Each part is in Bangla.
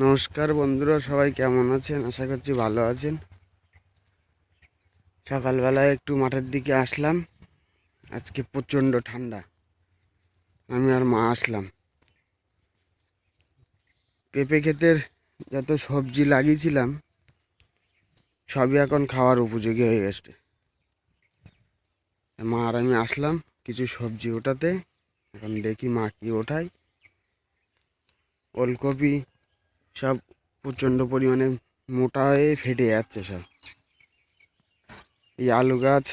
নমস্কার বন্ধুরা, সবাই কেমন আছেন? আশা করছি ভালো আছেন। সকালবেলায় একটু মাঠের দিকে আসলাম। আজকে প্রচণ্ড ঠান্ডা। আমি আর মা আসলাম। পেঁপে ক্ষেতের যত সবজি লাগিয়েছিলাম, সবই এখন খাওয়ার উপযোগী হয়ে গেছে। মা আর আমি আসলাম কিছু সবজি ওঠাতে। এখন দেখি মা কি ওঠায়। ওলকপি সব প্রচণ্ড পরিমাণে মোটা হয়ে ফেটে যাচ্ছে সব। এই আলু গাছ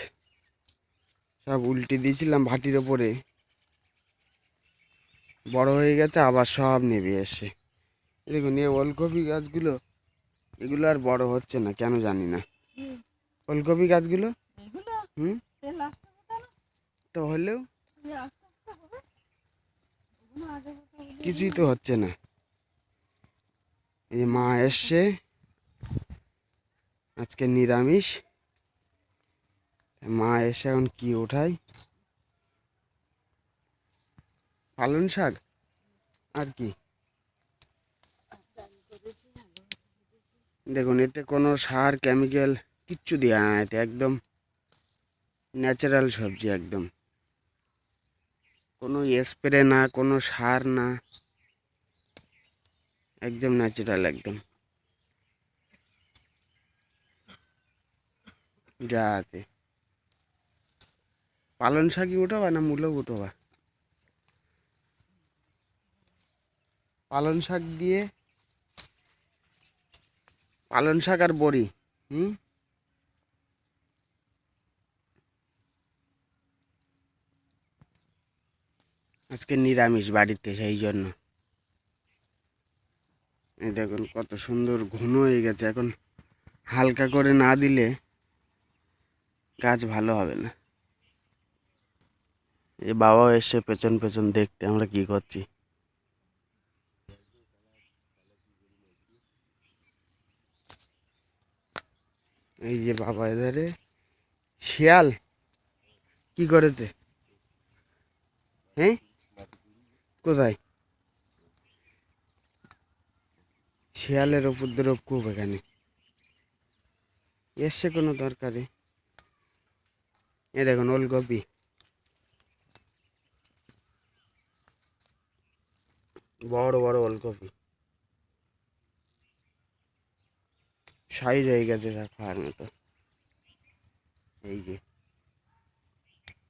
সব উল্টে দিয়েছিলাম ভাটির ওপরে। বড় হয়ে গেছে আবার সব নেবে এসে। দেখুন এই ওলকপি গাছগুলো এগুলো আর বড় হচ্ছে না কেন জানি না। ওলকপি গাছগুলো? হুম? তো হলেও কিছুই তো হচ্ছে না। এই মা এসছে। আজকে নিরামিষ। মা এসে এখন কি ওঠাই পালন শাক? আর কি? দেখুন, এতে কোনো সার কেমিক্যাল কিচ্ছু দেওয়া না এতে, একদম ন্যাচারাল সবজি একদম। কোনো স্প্রে না, কোনো সার না। একদম ন্যাচারাল একদম। যা আছে। পালন শাকই উঠাবা না মূলো উঠোবা পালন শাক দিয়ে পালন শাক আর বড়ি, হুম? আজকে নিরামিষ বাড়িতে, সেই জন্য। এই দেখুন, কত সুন্দর ঘন হয়ে গেছে। এখন হালকা করে না দিলে গাছ ভালো হবে না। এ বাবাও এসে পেছন পেছন দেখতে, আমরা কি করছি? এই যে বাবা এধারে, শিয়াল, কি করেছে? হ্যাঁ? কোথায়? শিয়ালের উপদ্রব খুব এখানে। এসছে কোনো দরকারে এ দেখুন, ওলকপি। বড় বড় ওলকপি। সাইজ হয়ে গেছে খাওয়ার মতো। এই যে,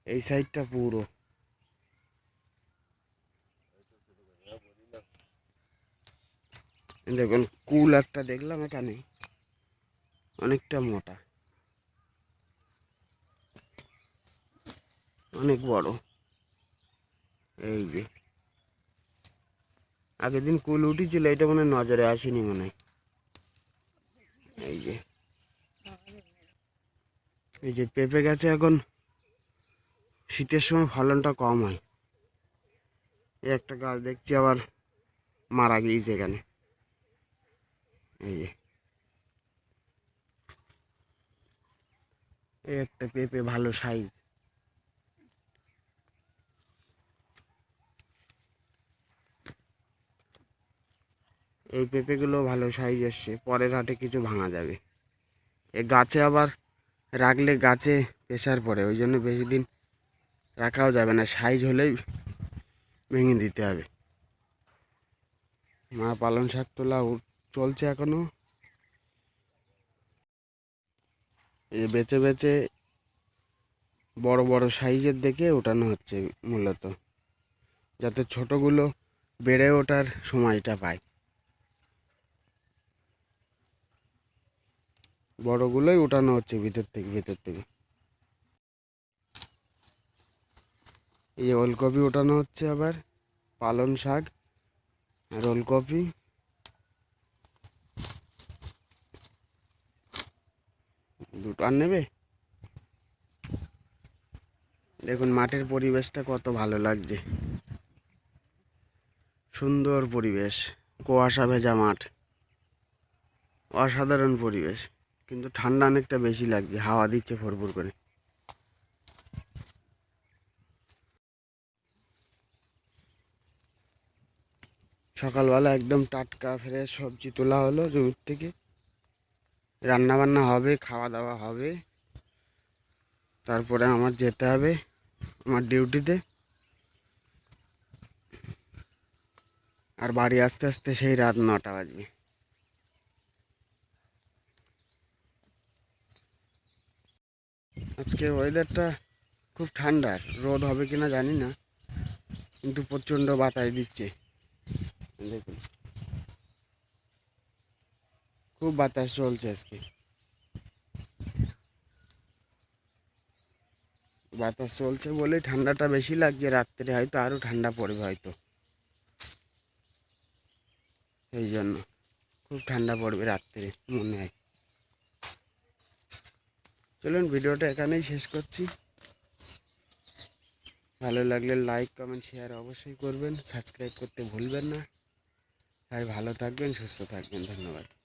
এই সাইডটা পুরো। দেখুন, কুল একটা দেখলাম এখানে। অনেকটা মোটা। অনেক বড়। এই যে। আগের দিন কুল উঠেছিল, এটা মনে নজরে আসেনি মনে হয়। এই যে। এই যে পেঁপে গাছে এখন শীতের সময় ফলনটা কম হয়। একটা গাছ দেখছি আবার মারা গিয়েছে এখানে। এই একটা পেঁপে ভালো সাইজ এই পেঁপেগুলো ভালো সাইজ এসছে, পরের হাটে কিছু ভাঙা যাবে। এ গাছে আবার রাখলে গাছে প্রেশার পড়ে, ওই জন্য বেশি দিন রাখাও যাবে না সাইজ হলেই ভেঙে দিতে হবে। মা পালন শাক তোলা উ- চলছে এখনও। এই যে বেছে বেছে বড় বড় সাইজের দেখে ওঠানো হচ্ছে মূলত, যাতে ছোটগুলো বেড়ে ওঠার সময়টা পায়। বড়গুলোই ওঠানো হচ্ছে ভিতর থেকে ভিতর থেকে। এই ওলকপি ওঠানো হচ্ছে আবার পালন শাক আর ওলকপি। দুটো আর নেবে? দেখুন, মাঠের পরিবেশটা কত ভালো লাগছে। সুন্দর পরিবেশ, কুয়াশা ভেজা মাঠ। অসাধারণ পরিবেশ, কিন্তু ঠান্ডা অনেকটা বেশি লাগছে, হাওয়া দিচ্ছে ভরপুর করে। সকালবেলা একদম টাটকা, ফ্রেশ সবজি তোলা হলো জমির থেকে। রান্না বান্না হবে খাওয়া দাওয়া হবে। তারপরে আমার যেতে হবে আমার ডিউটিতে। আর বাড়ি আসতে আসতে সেই রাত নটা বাজবে। আজকে ওয়েদারটা খুব ঠান্ডার রোদ হবে কিনা জানি না, কিন্তু প্রচণ্ড বাতাস দিচ্ছে। দেখুন। খুব বাতাস চলছে আজকে। বাতাস চলছে বলেই ঠান্ডাটা বেশি লাগছে, রাত্রে হয়তো আরও ঠান্ডা পড়বে হয়তো। সেই জন্য খুব ঠান্ডা পড়বে রাত্রে মনে হয়। চলুন ভিডিওটা এখানেই শেষ করছি। ভালো লাগলে লাইক কমেন্ট শেয়ার অবশ্যই করবেন। সাবস্ক্রাইব করতে ভুলবেন না। আর ভালো থাকবেন, সুস্থ থাকবেন। ধন্যবাদ।